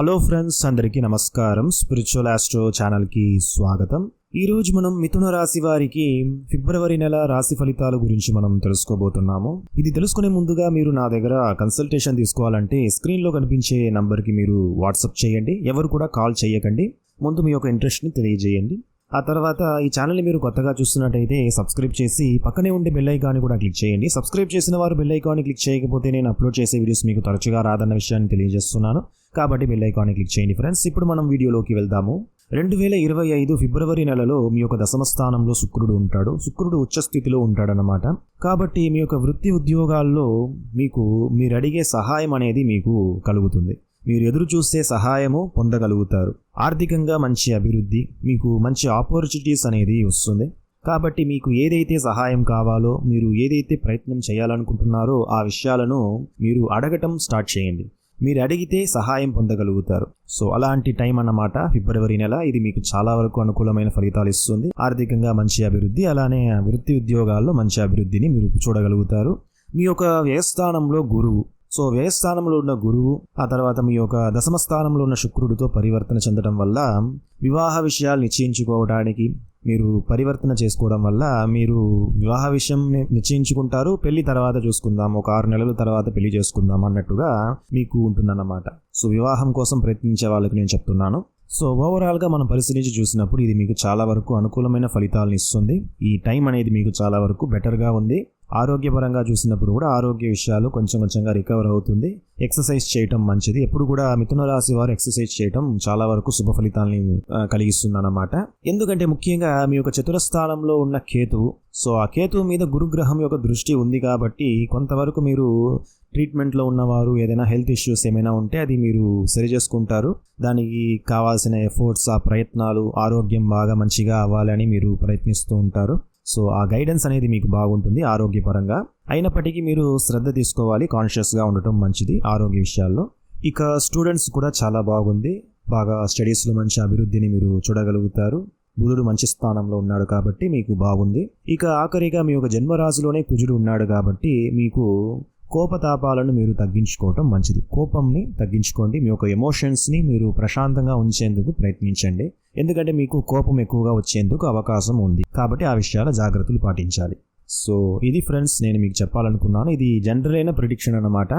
Hello friends అందరికీ నమస్కారం. Spiritual astro ఛానల్కి స్వాగతం. ఈరోజు మనం మిథున రాశి వారికి ఫిబ్రవరి నెల రాశి ఫలితాల గురించి మనం తెలుసుకోబోతున్నాము. ఇది తెలుసుకునే ముందుగా మీరు నా దగ్గర కన్సల్టేషన్ తీసుకోవాలంటే స్క్రీన్లో కనిపించే నంబర్కి మీరు వాట్సాప్ చేయండి. ఎవరు కూడా కాల్ చేయకండి. ముందు మీ యొక్క ఇంట్రెస్ట్ని తెలియజేయండి. ఆ తర్వాత ఈ ఛానల్ని మీరు కొత్తగా చూస్తున్నట్టయితే సబ్స్క్రైబ్ చేసి పక్కనే ఉండే బెల్ ఐకాన్ని కూడా క్లిక్ చేయండి. సబ్స్క్రైబ్ చేసిన వారు బెల్ ఐకాన్ని క్లిక్ చేయకపోతే నేను అప్లోడ్ చేసే వీడియోస్ మీకు తరచుగా రాదన్న విషయాన్ని తెలియజేస్తున్నాను. కాబట్టి బెల్ ఐకాన్ని క్లిక్ చేయండి ఫ్రెండ్స్ ఇప్పుడు మనం వీడియోలోకి వెళ్దాము. రెండు వేల ఇరవై ఐదు ఫిబ్రవరి నెలలో మీ యొక్క దశమ స్థానంలో శుక్రుడు ఉంటాడు. శుక్రుడు ఉచ్చస్థితిలో ఉంటాడనమాట కాబట్టి మీ యొక్క వృత్తి ఉద్యోగాల్లో మీకు మీరు అడిగే సహాయం అనేది మీకు కలుగుతుంది. మీరు ఎదురు చూసే సహాయము పొందగలుగుతారు. ఆర్థికంగా మంచి అభివృద్ధి మీకు మంచి ఆపర్చునిటీస్ అనేది వస్తుంది. కాబట్టి మీకు ఏదైతే సహాయం కావాలో మీరు ఏదైతే ప్రయత్నం చేయాలనుకుంటున్నారో ఆ విషయాలను మీరు అడగటం స్టార్ట్ చేయండి. మీరు అడిగితే సహాయం పొందగలుగుతారు. సో అలాంటి టైం అన్నమాట ఫిబ్రవరి నెల. ఇది మీకు చాలా వరకు అనుకూలమైన ఫలితాలు ఇస్తుంది. ఆర్థికంగా మంచి అభివృద్ధి అలానే వృత్తి ఉద్యోగాల్లో మంచి అభివృద్ధిని మీరు చూడగలుగుతారు. మీ యొక్క వ్యయస్థానంలో గురువు సో వ్యయస్థానంలో ఉన్న గురువు ఆ తర్వాత మీ యొక్క దశమ స్థానంలో ఉన్న శుక్రుడితో పరివర్తన చెందడం వల్ల వివాహ విషయాలు నిశ్చయించుకోవడానికి మీరు పరివర్తన చేసుకోవడం వల్ల మీరు వివాహ విషయం నిశ్చయించుకుంటారు పెళ్ళి తర్వాత చూసుకుందాం ఒక ఆరు నెలల తర్వాత పెళ్ళి చేసుకుందాం అన్నట్టుగా మీకు ఉంటుందన్నమాట. సో వివాహం కోసం ప్రయత్నించే వాళ్ళకి నేను చెప్తున్నాను. సో ఓవరాల్గా మనం పరిశీలించి చూసినప్పుడు ఇది మీకు చాలా వరకు అనుకూలమైన ఫలితాలను ఇస్తుంది. ఈ టైం అనేది మీకు చాలా వరకు బెటర్గా ఉంది. ఆరోగ్యపరంగా చూసినప్పుడు కూడా ఆరోగ్య విషయాలు కొంచెం కొంచెంగా రికవర్ అవుతుంది. ఎక్సర్సైజ్ చేయటం మంచిది. ఎప్పుడు కూడా మిథున రాశి వారు ఎక్సర్సైజ్ చేయటం చాలా వరకు శుభ ఫలితాలని కలిగిస్తుంది అన్నమాట ఎందుకంటే ముఖ్యంగా మీ యొక్క చతురస్థానంలో ఉన్న కేతు సో ఆ కేతు మీద గురుగ్రహం యొక్క దృష్టి ఉంది కాబట్టి కొంతవరకు మీరు ట్రీట్మెంట్లో ఉన్నవారు ఏదైనా హెల్త్ ఇష్యూస్ ఏమైనా ఉంటే అది మీరు సరి చేసుకుంటారు. దానికి కావాల్సిన ఎఫర్ట్స్ ఆ ప్రయత్నాలు ఆరోగ్యం బాగా మంచిగా అవ్వాలని మీరు ప్రయత్నిస్తూ ఉంటారు. సో ఆ గైడెన్స్ అనేది మీకు బాగుంటుంది ఆరోగ్యపరంగా. అయినప్పటికీ మీరు శ్రద్ధ తీసుకోవాలి కాన్షియస్గా ఉండటం మంచిది ఆరోగ్య విషయాల్లో. ఇక స్టూడెంట్స్ కూడా చాలా బాగుంది. బాగా స్టడీస్లో మంచి అభివృద్ధిని మీరు చూడగలుగుతారు. బుధుడు మంచి స్థానంలో ఉన్నాడు కాబట్టి మీకు బాగుంది. ఇక ఆఖరిగా మీ యొక్క జన్మరాశిలోనే కుజుడు ఉన్నాడు కాబట్టి మీకు కోపతాపాలను మీరు తగ్గించుకోవటం మంచిది. కోపంని తగ్గించుకోండి. మీ యొక్క ఎమోషన్స్ని మీరు ప్రశాంతంగా ఉంచేందుకు ప్రయత్నించండి. ఎందుకంటే మీకు కోపం ఎక్కువగా వచ్చేందుకు అవకాశం ఉంది. కాబట్టి ఆ విషయాల జాగ్రత్తలు పాటించాలి. సో ఇది ఫ్రెండ్స్ నేను మీకు చెప్పాలనుకున్నాను. ఇది జనరల్ అయిన ప్రిడిక్షన్ అనమాట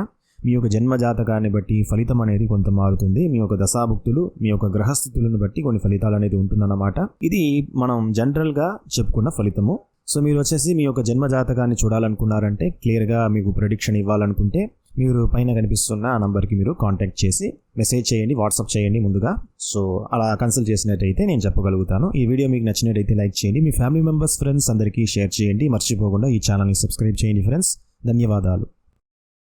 మీ యొక్క జన్మ జాతకాన్ని బట్టి ఫలితం అనేది కొంత మారుతుంది. మీ యొక్క దశాభుక్తులు మీ యొక్క గ్రహస్థితులను బట్టి కొన్ని ఫలితాలు అనేది ఉంటుందన్నమాట. ఇది మనం జనరల్గా చెప్పుకున్న ఫలితము. సో మీరు వచ్చేసి మీ యొక్క జన్మ జాతకాన్ని చూడాలనుకున్నారంటే క్లియర్గా మీకు ప్రొడిక్షన్ ఇవ్వాలనుకుంటే మీరు పైన కనిపిస్తున్న ఆ నంబర్కి మీరు కాంటాక్ట్ చేసి మెసేజ్ చేయండి వాట్సాప్ చేయండి ముందుగా. సో అలా కన్సల్ట్ చేసినట్టయితే నేను చెప్పగలుగుతాను. ఈ వీడియో మీకు నచ్చినట్టయితే లైక్ చేయండి. మీ ఫ్యామిలీ మెంబర్స్ ఫ్రెండ్స్ అందరికీ షేర్ చేయండి. మర్చిపోకుండా ఈ ఛానల్ని సబ్స్క్రైబ్ చేయండి ఫ్రెండ్స్. ధన్యవాదాలు.